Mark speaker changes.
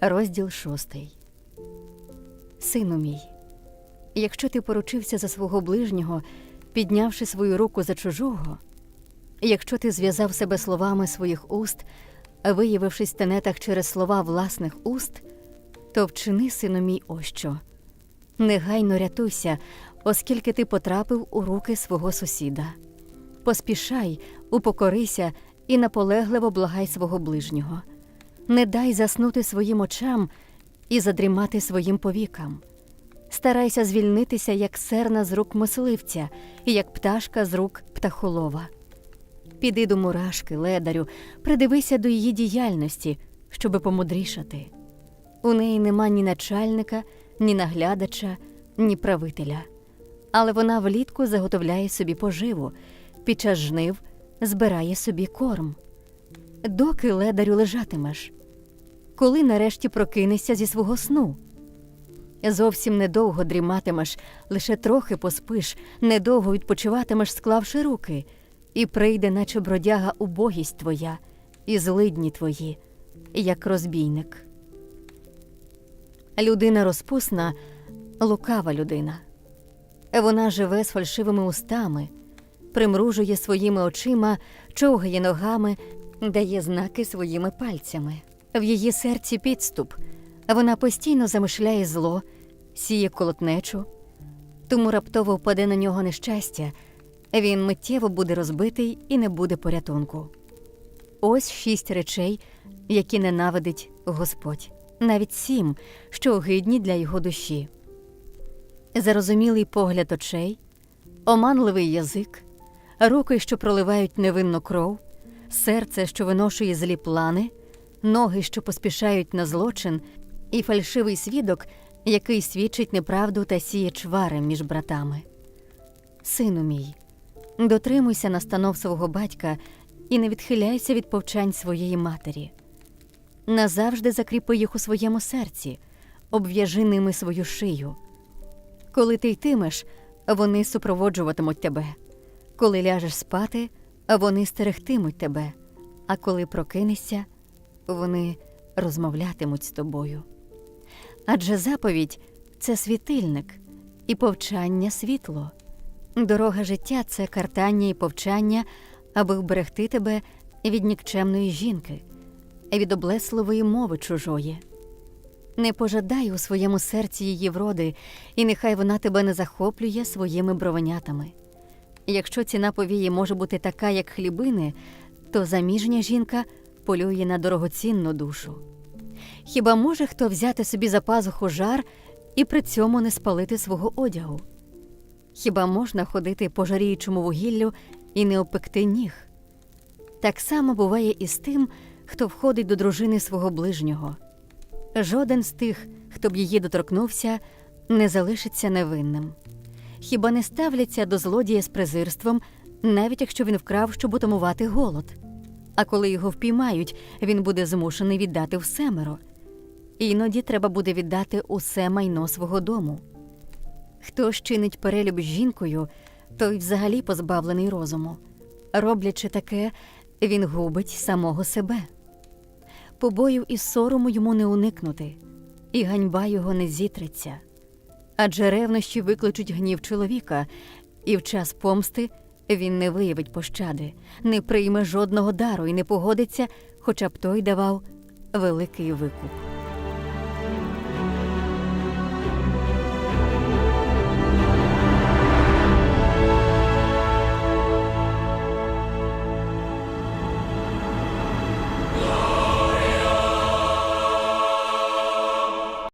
Speaker 1: Розділ шостий. Сину мій, якщо ти поручився за свого ближнього, піднявши свою руку за чужого, якщо ти зв'язав себе словами своїх уст, виявившись в тенетах через слова власних уст, то вчини, сину мій, ось що. Негайно рятуйся, оскільки ти потрапив у руки свого сусіда. Поспішай, упокорися і наполегливо благай свого ближнього. Не дай заснути своїм очам і задрімати своїм повікам. Старайся звільнитися, як серна з рук мисливця, і як пташка з рук птахолова. Піди до мурашки, ледарю, придивися до її діяльності, щоби помудрішати. У неї нема ні начальника, ні наглядача, ні правителя. Але вона влітку заготовляє собі поживу, під час жнив збирає собі корм. Доки ледарю лежатимеш? Коли нарешті прокинешся зі свого сну? Зовсім недовго дріматимеш, лише трохи поспиш, недовго відпочиватимеш, склавши руки, і прийде, наче бродяга, убогість твоя, і злидні твої, як розбійник. Людина розпусна, лукава людина. Вона живе з фальшивими устами, примружує своїми очима, човгає ногами, дає знаки своїми пальцями. В її серці підступ. Вона постійно замишляє зло, сіє колотнечу, тому раптово впаде на нього нещастя, він миттєво буде розбитий і не буде порятунку. Ось шість речей, які ненавидить Господь, навіть сім, що огидні для його душі. Зарозумілий погляд очей, оманливий язик, руки, що проливають невинну кров, серце, що виношує злі плани, ноги, що поспішають на злочин, і фальшивий свідок, який свідчить неправду та сіє чвари між братами. Сину мій, дотримуйся настанов свого батька і не відхиляйся від повчань своєї матері. Назавжди закріпи їх у своєму серці, обв'яжи ними свою шию. Коли ти йтимеш, вони супроводжуватимуть тебе. Коли ляжеш спати, вони стерегтимуть тебе, а коли прокинешся, вони розмовлятимуть з тобою. Адже заповідь це світильник і повчання світло. Дорога життя це картання і повчання, аби вберегти тебе від нікчемної жінки, від облесливої мови чужої. Не пожадай у своєму серці її вроди, і нехай вона тебе не захоплює своїми бровенятами. Якщо ціна повії може бути така, як хлібини, то заміжня жінка полює на дорогоцінну душу. Хіба може хто взяти собі за пазуху жар і при цьому не спалити свого одягу? Хіба можна ходити по жаріючому вугіллю і не опекти ніг? Так само буває і з тим, хто входить до дружини свого ближнього. Жоден з тих, хто б її доторкнувся, не залишиться невинним. Хіба не ставляться до злодія з презирством, навіть якщо він вкрав, щоб утамувати голод. А коли його впіймають, він буде змушений віддати всемеро. Іноді треба буде віддати усе майно свого дому. Хто ж чинить перелюб з жінкою, той взагалі позбавлений розуму. Роблячи таке, він губить самого себе. Побоїв і сорому йому не уникнути, і ганьба його не зітреться. Адже ревнощі викличуть гнів чоловіка, і в час помсти він не виявить пощади, не прийме жодного дару і не погодиться, хоча б той давав великий викуп.